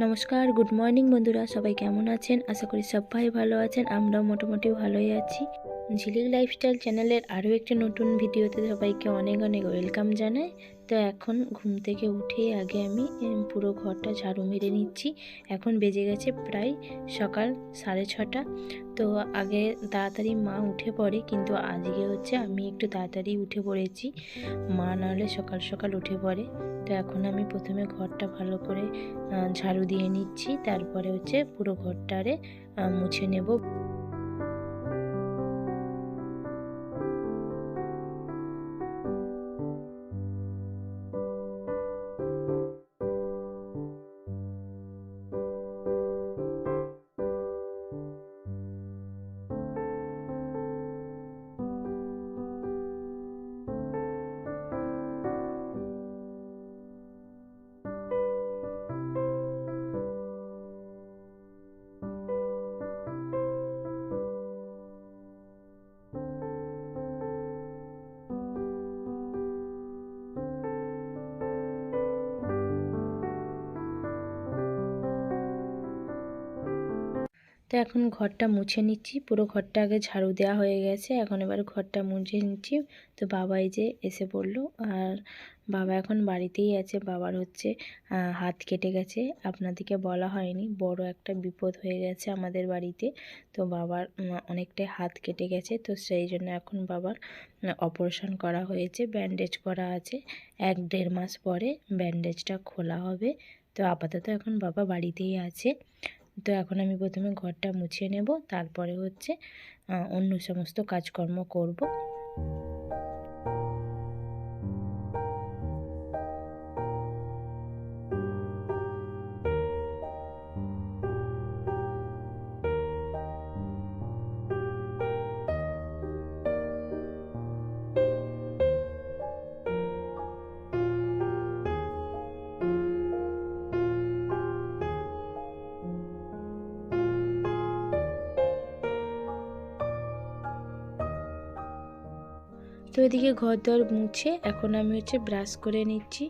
নমস্কার, good morning বন্ধুরা, সবাই কেমন আছেন? আশা করি সব ভাই ভালো আছেন, আমরাও মোটামুটি ভালোই আছি। ঝিলিক লাইফস্টাইল চ্যানেলের আরও একটি নতুন ভিডিওতে সবাইকে অনেক অনেক ওয়েলকাম জানাই। তো এখন ঘুম থেকে উঠে আগে আমি পুরো ঘরটা ঝাড়ু মেরে নিচ্ছি। এখন বেজে গেছে প্রায় সকাল সাড়ে ছটা। তো আগে তাড়াতাড়ি মা উঠে পড়ে, কিন্তু আজকে হচ্ছে আমি একটু তাড়াতাড়ি উঠে পড়েছি। মা নাহলে সকাল সকাল উঠে পড়ে। তো এখন আমি প্রথমে ঘরটা ভালো করে ঝাড়ু দিয়ে নিচ্ছি। তারপরে হচ্ছে পুরো ঘরটারে মুছে নেব। তো এখন ঘরটা মুছে নিচ্ছি। পুরো ঘরটা আগে ঝাড়ু দেওয়া হয়ে গেছে। এখন এবার ঘরটা মুছে নিচ্ছি। তো বাবাই যে এসে পড়ল। আর বাবা এখন বাড়িতেই আছে। বাবার হচ্ছে হাত কেটে গেছে। আপনাদেরকে বলা হয়নি। বড় একটা বিপদ হয়ে গেছে আমাদের বাড়িতে। তো বাবার অনেকটাই হাত কেটে গেছে। তো সেই জন্য এখন বাবার অপারেশন করা হয়েছে। ব্যান্ডেজ করা আছে। এক দেড় মাস পরে ব্যান্ডেজটা খোলা হবে। তো আপাতত এখন বাবা বাড়িতেই আছে। তো এখন আমি প্রথমে ঘরটা মুছিয়ে নেব তারপরে হচ্ছে অন্য সমস্ত কাজকর্ম করব। তো এদিকে ঘর দর মুছে এখন আমি হচ্ছে ব্রাশ করে নিচ্ছি।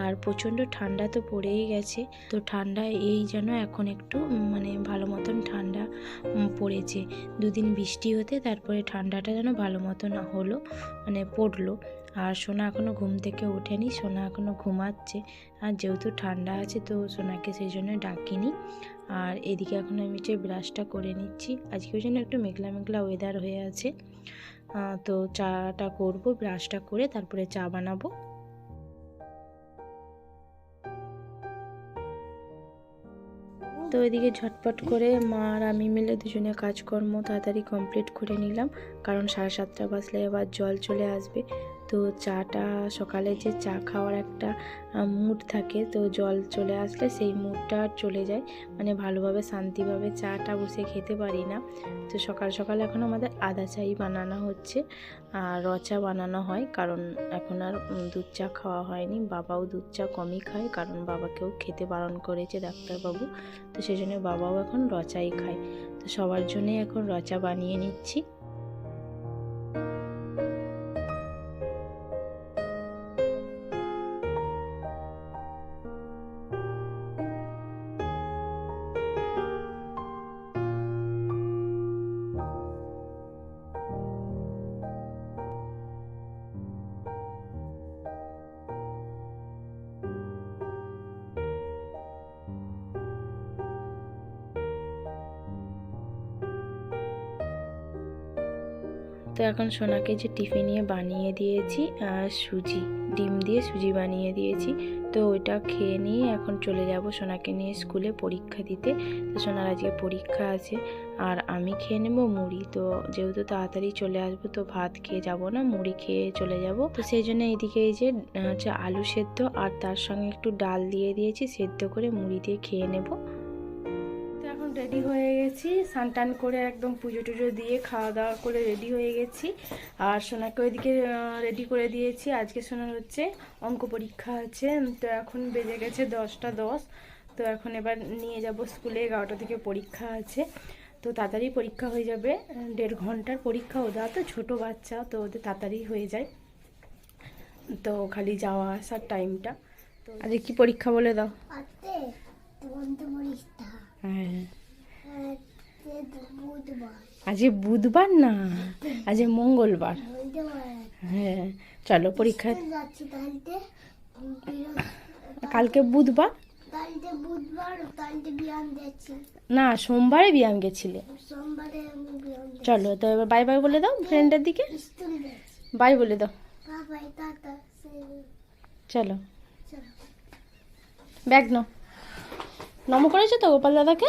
আর প্রচণ্ড ঠান্ডা তো পড়েই গেছে। তো ঠান্ডা এই যেন এখন একটু মানে ভালো মতন ঠান্ডা পড়েছে। দুদিন বৃষ্টি হতে তারপরে ঠান্ডাটা যেন ভালো মতন হলো মানে পড়ল। আর সোনা এখনও ঘুম থেকে ওঠেনি, সোনা এখনও ঘুমাচ্ছে। আর যেহেতু ঠান্ডা আছে তো সোনাকে সেই জন্য ডাকিনি। আর এদিকে এখন আমি হচ্ছে ব্রাশটা করে নিচ্ছি। আজকে ওই জন্য একটু মেঘলা মেঘলা ওয়েদার হয়ে আছে। তো চাটা করব, ব্রাশটা করে তারপরে চা বানাবো। তো এদিকে ঝটপট করে মা আর আমি মিলে দুজনে কাজকর্ম তাড়াতাড়ি কমপ্লিট করে নিলাম, কারণ সাড়ে সাতটা বাজলে আবার জল চলে আসবে। তো চাটা, সকালে যে চা খাওয়ার একটা মুড থাকে, তো জল চলে আসলে সেই মুডটা আর চলে যায়। মানে ভালোভাবে, শান্তিভাবে চাটা বসে খেতে পারি না। তো সকাল সকাল এখন আমাদের আদা চাই বানানো হচ্ছে আর র চা বানানো হয়। কারণ এখন আর দুধ চা খাওয়া হয়নি। বাবাও দুধ চা কমই খায়, কারণ বাবাকেও খেতে বারণ করেছে ডাক্তারবাবু। তো সেই জন্য বাবাও এখন রচাই খায়। তো সবার জন্যই এখন র চা বানিয়ে নিচ্ছি। তো এখন সোনাকে যে টিফিনিয়ে বানিয়ে দিয়েছি আর সুজি, ডিম দিয়ে সুজি বানিয়ে দিয়েছি। তো ওইটা খেয়ে নিয়ে এখন চলে যাব সোনাকে নিয়ে স্কুলে পরীক্ষা দিতে। তো সোনার আজকে পরীক্ষা আছে আর আমি খেয়ে নেব মুড়ি। তো যেহেতু তাড়াতাড়ি চলে আসব তো ভাত খেয়ে যাব না, মুড়ি খেয়ে চলে যাব। তো সেই জন্য এইদিকে এই যে হচ্ছে আলু সেদ্ধ আর তার সঙ্গে একটু ডাল দিয়ে দিয়েছি, সেদ্ধ করে মুড়ি দিয়ে খেয়ে নেব। রেডি হয়ে গেছি। স্নান টান করে একদম পুজো টুজো দিয়ে খাওয়া দাওয়া করে রেডি হয়ে গেছি। আর সোনাকে ওইদিকে রেডি করে দিয়েছি। আজকে সোনার হচ্ছে অঙ্ক পরীক্ষা আছে। তো এখন বেজে গেছে দশটা দশ। তো এখন এবার নিয়ে যাব স্কুলে এগারোটা থেকে পরীক্ষা আছে। তো তাড়াতাড়ি পরীক্ষা হয়ে যাবে। দেড় ঘণ্টার পরীক্ষা ওরা তো ছোট বাচ্চা তো ওদের তাড়াতাড়ি হয়ে যায়। তো খালি যাওয়া আসার টাইমটা তো আজকে কি পরীক্ষা বলে দাও। হ্যাঁ। বুধবার আজ বুধবার না? আজ মঙ্গলবার। হ্যাঁ চলো পরীক্ষা কালকে বুধবার? না সোমবারে ব্যায়াম গেছিলে। চলো তো এবার বাই বাই বলে দাও ফ্রেন্ডের দিকে। বাই বলে দাও। চলো। চলো। ব্যাগ নাও। নম করেছ তো গোপাল দাদাকে?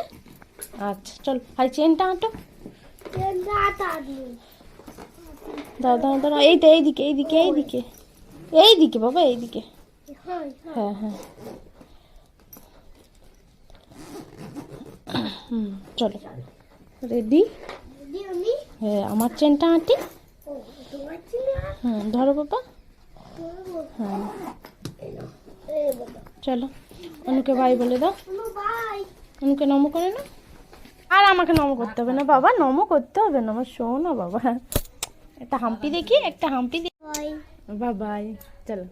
আচ্ছা চলো, আর চেনটা আঁটো। দাও দাও এই তো এইদিকে এইদিকে এইদিকে। এইদিকে, বাবা, এইদিকে। হয় হ্যাঁ। হ্যাঁ হুম, চলো। রেডি হ্যাঁ আমার চেনটা আঁটি। হুম, ধরো, বাবা। হ্যাঁ চলো, অনুকে ভাই বলে দাও। অনুকে নম করে না আর আমাকে নম করতে হবে না বাবা নম করতে হবে না আমার শোনো না বাবা। একটা হাম্পি দেখি একটা হাম্পি দেখি। বাই। বাবাই চলো।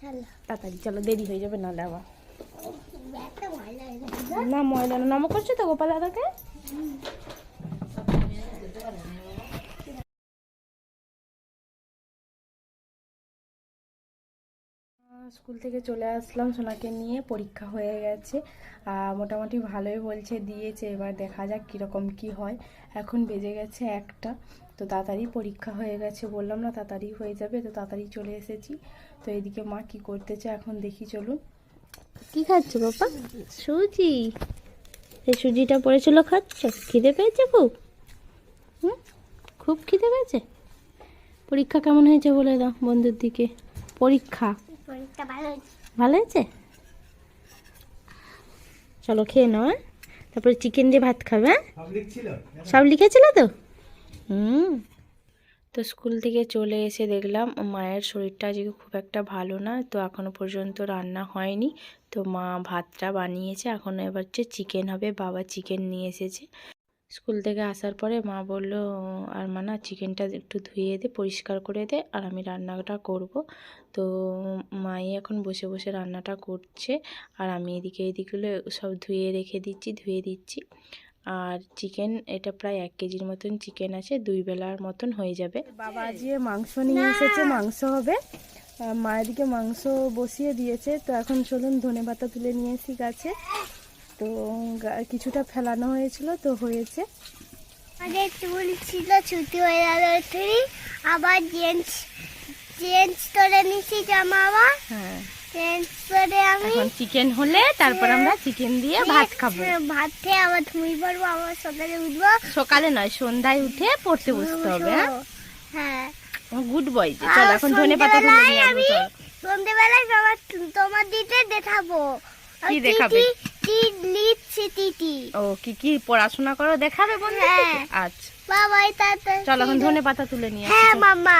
চলো। তাড়াতাড়ি চলো দেরি হয়ে যাবে না আবার। লাগে না ময়লা নম করছ তো গোপাল দাদাকে? স্কুল থেকে চলে আসলাম। সোনাকে নিয়ে পরীক্ষা হয়ে গেছে। মোটামুটি ভালোই বলছে, দিয়েছে। এবার দেখা যাক কীরকম কি হয়। এখন বেজে গেছে একটা। তো তাড়াতাড়ি পরীক্ষা হয়ে গেছে বললাম না, তাড়াতাড়ি হয়ে যাবে। তো তাড়াতাড়ি চলে এসেছি। তো এদিকে মা কি করতেছে এখন দেখি, চলুন। কি খাচ্ছ বাবা? সুজি। এই সুজিটা পড়েছিল, খাচ্ছ? খিদে পেয়েছে খুব? হুম? খুব খিদে পেয়েছে? পরীক্ষা কেমন হয়েছে বলে দাও বন্ধুর দিকে। পরীক্ষা। পরীক্ষা ভালো হয়েছে। ভালো হয়েছে? চলো খেয়ে নাও হ্যাঁ? তারপরে চিকেন দিয়ে ভাত খাবে হ্যাঁ? সব লিখেছিল? তো? হুম। তো স্কুল থেকে চলে এসে দেখলাম মায়ের শরীরটা আজকে খুব একটা ভালো না তো এখনও পর্যন্ত রান্না হয়নি। তো মা ভাতটা বানিয়েছে এখন এবার হচ্ছে চিকেন হবে বাবা চিকেন নিয়ে এসেছে। স্কুল থেকে আসার পরে মা বলল, আর মা না চিকেনটা একটু ধুয়ে দে, পরিষ্কার করে দে, আর আমি রান্নাটা করব। তো মাই এখন বসে বসে রান্নাটা করছে, আর আমি এদিকে এদিকগুলো সব ধুয়ে রেখে দিচ্ছি, ধুয়ে দিচ্ছি। আর চিকেন, এটা প্রায় এক কেজির মতন চিকেন আছে, দুই বেলার মতন হয়ে যাবে। বাবা আজকে মাংস নিয়ে এসেছে, মাংস হবে। আর মা এদিকে মাংস বসিয়ে দিয়েছে, তো এখন চলুন ধনে পাতা তুলে নিয়ে এসি গাছে। তো কিছুটা ফেলানো হয়েছিল তো হয়েছে। আমাদের চুল ছিল ছুটি হয়ে গেল তুই আবার জেন্স জেন্স করে নিছি জামা আবার হ্যাঁ। জেন্স করে আমি এখন চিকেন হলে তারপর আমরা চিকেন দিয়ে ভাত খাব। ভাত খেয়ে আবার ধুই পড়ব আবার সকালে উঠবো। সকালে নয় সন্ধ্যায় উঠে পড়তে বসতে হবে হ্যাঁ? হ্যাঁ। গুড বয় চল এখন ধনে পাতা আমি। সন্ধ্যেবেলায় তোমার তোমার দিতে দেখাবো। কি দেখাবে? ও কি কি পড়াশোনা করো? দেখাবে বন্ধু হ্যাঁ। আচ্ছা। বাবাই তাতে চল এখন ধনে পাতা তুলে নিয়ে হ্যাঁ। মামা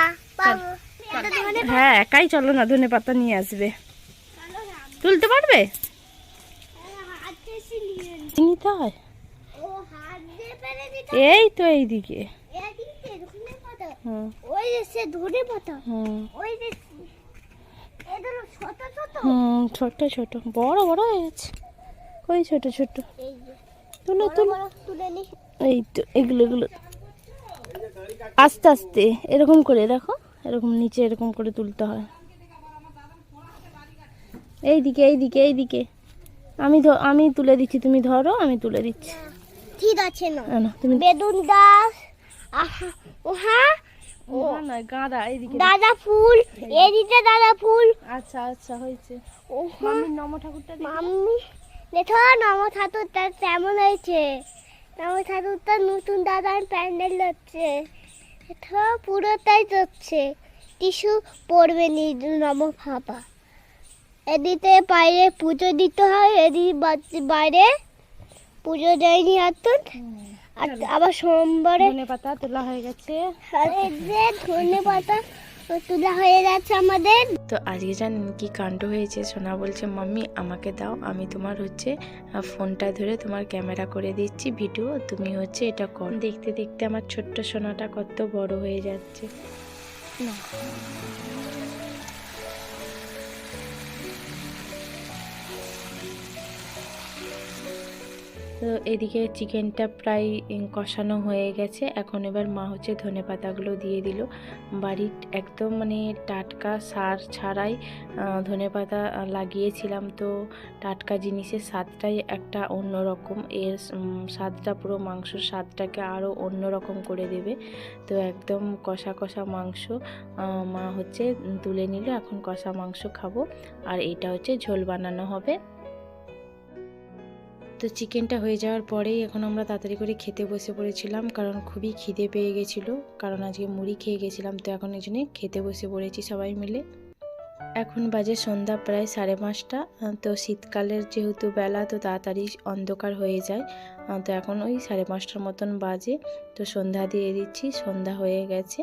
হ্যাঁ একাই চলো না ধনে পাতা নিয়ে আসবে। তুলতে পারবে? নিতে হয়? এই তো এইদিকে। ছোট ছোট হুম ছোট ছোট বড় বড় হয়ে কই ছোট ছোট। এই তুলো তুলো। এই তো এগুলো এগুলো। আস্তে আস্তে এরকম করে দেখো। এরকম নিচে এরকম করে তুলতে হয়। এইদিকে এইদিকে এইদিকে। আমি ধ- আমি তুলে দিচ্ছি তুমি ধরো আমি তুলে দিচ্ছি। ঠিক আছে না তুমি বেদুন গাছ। আহা ও ও। না, না গাঁদা এইদিকে দাদা ফুল এদিকে দাদা ফুল। আচ্ছা আচ্ছা হয়েছে। ও মাম্মির নম ঠাকুরটা। মাম্মি। দেখো নম ঠাকুরটা কেমন হয়েছে? নম ঠাকুরটা নতুন দাদার প্যান্ডেল হচ্ছে। পুরোটাই হচ্ছে টিস্যু পড়বে নি নম ভাবা এদিকে বাইরে পুজো দিতে হয় এদিকে বাইরে পুজো দেয়নি আর আবার সোমবারে ধনে পাতা তোলা হয়ে গেছে। ধনে পাতা তোলা হয়ে যাচ্ছে আমাদের। তো আজকে জানেন কি কাণ্ড হয়েছে? সোনা বলছে মাম্মি আমাকে দাও। আমি তোমার হচ্ছে ফোনটা ধরে তোমার ক্যামেরা করে দিচ্ছি। ভিডিও তুমি হচ্ছে এটা কর। দেখতে দেখতে আমার ছোট্ট সোনাটা কত বড় হয়ে যাচ্ছে। না। তো এদিকে চিকেনটা প্রায় কষানো হয়ে গেছে। এখন এবার মা হচ্ছে ধনে পাতাগুলো দিয়ে দিল। বাড়ির একদম মানে টাটকা সার ছাড়াই ধনে পাতা লাগিয়েছিলাম। তো টাটকা জিনিসের স্বাদটাই একটা অন্যরকম এর স্বাদটা পুরো মাংসর স্বাদটাকে আরও অন্যরকম করে দেবে। তো একদম কষা কষা মাংস মা হচ্ছে তুলে নিল। এখন কষা মাংস খাব। আর এটা হচ্ছে ঝোল বানানো হবে। তো চিকেনটা হয়ে যাওয়ার পরেই এখন আমরা তাড়াতাড়ি করে খেতে বসে পড়েছিলাম, কারণ খুবই খিদে পেয়ে গেছিল, কারণ আজকে মুড়ি খেয়ে গেছিলাম, তো এখন এই জন্যে খেতে বসে পড়েছি সবাই মিলে। এখন বাজে সন্ধ্যা প্রায় সাড়ে পাঁচটা, তো শীতকালের যেহেতু বেলা, তো তাড়াতাড়ি অন্ধকার হয়ে যায়, তো এখন ওই সাড়ে পাঁচটার মতন বাজে, তো সন্ধ্যা দিয়ে দিচ্ছি, সন্ধ্যা হয়ে গেছে।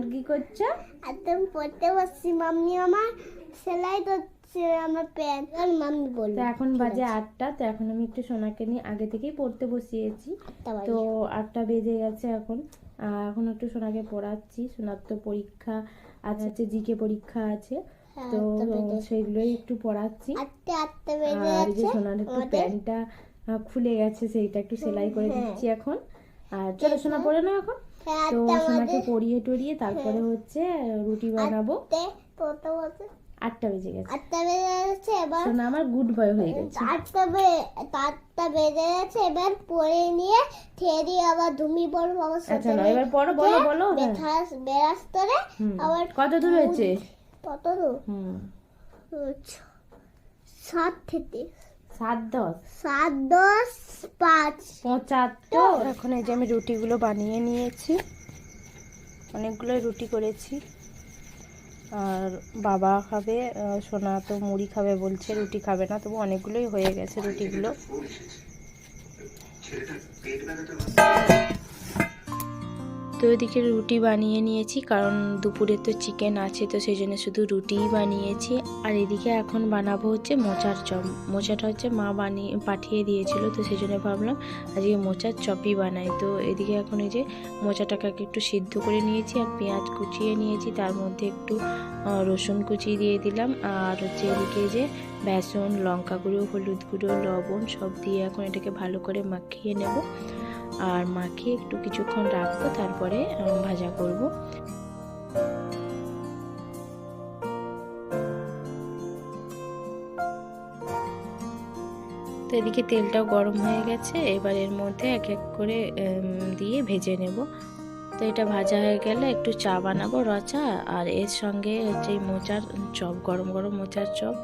অ্যান্ড কি করছ? পড়তে বসছি। মাম্মি আমার সেলাই করছে আমার প্যান্ট আর মাম্মি বলল তো এখন বাজে আটটা তো এখন আমি একটু সোনাকে নিয়ে আগে থেকেই পড়তে বসিয়েছি। তো আটটা বেজে গেছে এখন। এখন একটু সোনাকে পড়াচ্ছি। সোনার তো পরীক্ষা আছে হচ্ছে জিকে পরীক্ষা আছে। হ্যাঁ, তো সেগুলোই একটু পড়াচ্ছি। আর যে সোনার একটু প্যান্টটা খুলে গেছে সেইটা একটু সেলাই করে হ্যাঁ। দিচ্ছি এখন। আর চলো সোনা পড়ে নাও এখন। হ্যাঁ, তো সোনাকে বাজে। পরিয়ে টরিয়ে তারপরে হচ্ছে রুটি বানাবো। আটটে বেজে গেছে। আটটা বেজে যাচ্ছে এবার সোনা আমার গুড বয় হয়ে গেছে। আটটা বে- আটটা বেজে যাচ্ছে এবার পরে নিয়ে থেরি আবার ধুমি পড়ব আবার আচ্ছা না এবার পড়ো বলো বলো হ্যাঁ। বেথাস হুম। আবার কত দূর হয়েছে? কত দূর? হুম। আচ্ছা, সাত থেকে সাত দশ সাত দশ পাঁচ। পঁচাত্তর। এখন এই যে আমি রুটিগুলো বানিয়ে নিয়েছি। অনেকগুলো রুটি করেছি। আর বাবা খাবে সোনা তো মুড়ি খাবে বলছে রুটি খাবে না তবু অনেকগুলোই হয়ে গেছে রুটিগুলো। তো ওইদিকে রুটি বানিয়ে নিয়েছি, কারণ দুপুরে তো চিকেন আছে, তো সেই জন্য শুধু রুটিই বানিয়েছি। আর এদিকে এখন বানাবো হচ্ছে মোচার চপ। মোচাটা হচ্ছে মা বানিয়ে পাঠিয়ে দিয়েছিল, তো সেই জন্য ভাবলাম আজকে মোচার চপই বানাই। তো এদিকে এখন এই যে মোচাটাকে একটু সিদ্ধ করে নিয়েছি, আর পেঁয়াজ কুচিয়ে নিয়েছি, তার মধ্যে একটু রসুন কুচিয়ে দিয়ে দিলাম। আর হচ্ছে এদিকে যে বেসন, লঙ্কা গুঁড়ো, হলুদ গুঁড়ো, লবণ সব দিয়ে এখন এটাকে ভালো করে মাখিয়ে নেব। আর মাখিয়ে একটু কিছুক্ষণ রাখব, তারপরে ভাজা করব। তো এদিকে তেলটাও গরম হয়ে গেছে, এবার এর মধ্যে এক এক করে দিয়ে ভেজে নেব। তো এটা ভাজা হয়ে গেলে একটু চা বানাবো, রচা, আর এর সঙ্গে হচ্ছে মোচার চপ, গরম গরম মোচার চপ,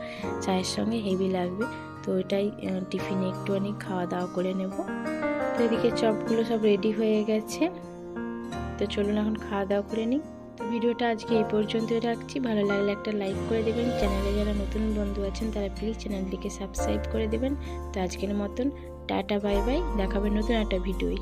চায়ের সঙ্গে হেভি লাগবে। তো এটাই টিফিনে একটুখানি খাওয়া দাওয়া করে নেব। এদিকে চপগুলো সব রেডি হয়ে গেছে। তো চলুন এখন খাওয়া দাওয়া করে নিই। তো ভিডিওটা আজকে এই পর্যন্তই রাখছি। ভালো লাগলে একটা লাইক করে দেবেন। চ্যানেলে যারা নতুন বন্ধু আছেন, তারা প্লিজ চ্যানেলটিকে সাবস্ক্রাইব করে দেবেন। তো আজকের মতন, টাটা বাই বাই দেখাবেন নতুন একটা ভিডিওই